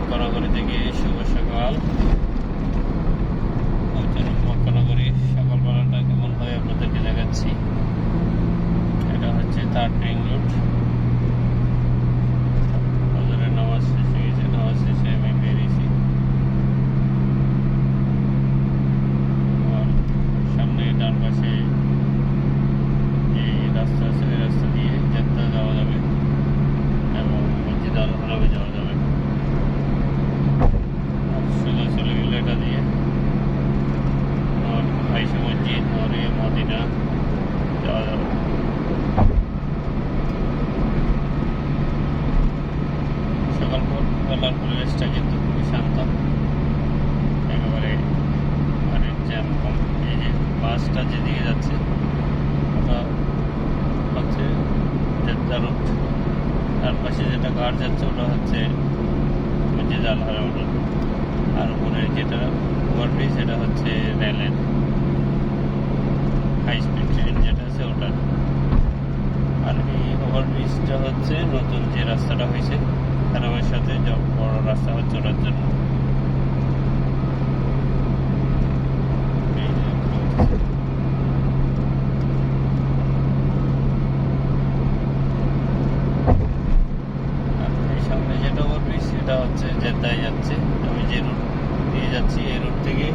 মক্কানগরী থেকে শুভ সকাল। মক্কানগরী সকালবেলাটা কেমন হয় আপনাদেরকে দেখাচ্ছি। এটা হচ্ছে তার রিং রোড থেকে মদিনা যাওয়া যাবে সকাল বেলার পরিবেশটা কিন্তু খুবই শান্ত একেবারে অনেক জ্যাম কম এই যে বাসটা যেদিকে যাচ্ছে ওটা হচ্ছে দেবদা রোড তার পাশে যেটা গাড় যাচ্ছে ওটা হচ্ছে যে জালহারা রোড আর উপরে যেটা ওভারব্রিজ সেটা হচ্ছে রেলের রাস্তাটা হয়েছে। খারাপের সাথে বড় রাস্তা হচ্ছে ওটার জন্য। সেটা হচ্ছে যেটাই যাচ্ছে। আমি যে রুট দিয়ে যাচ্ছি, এই রুট থেকে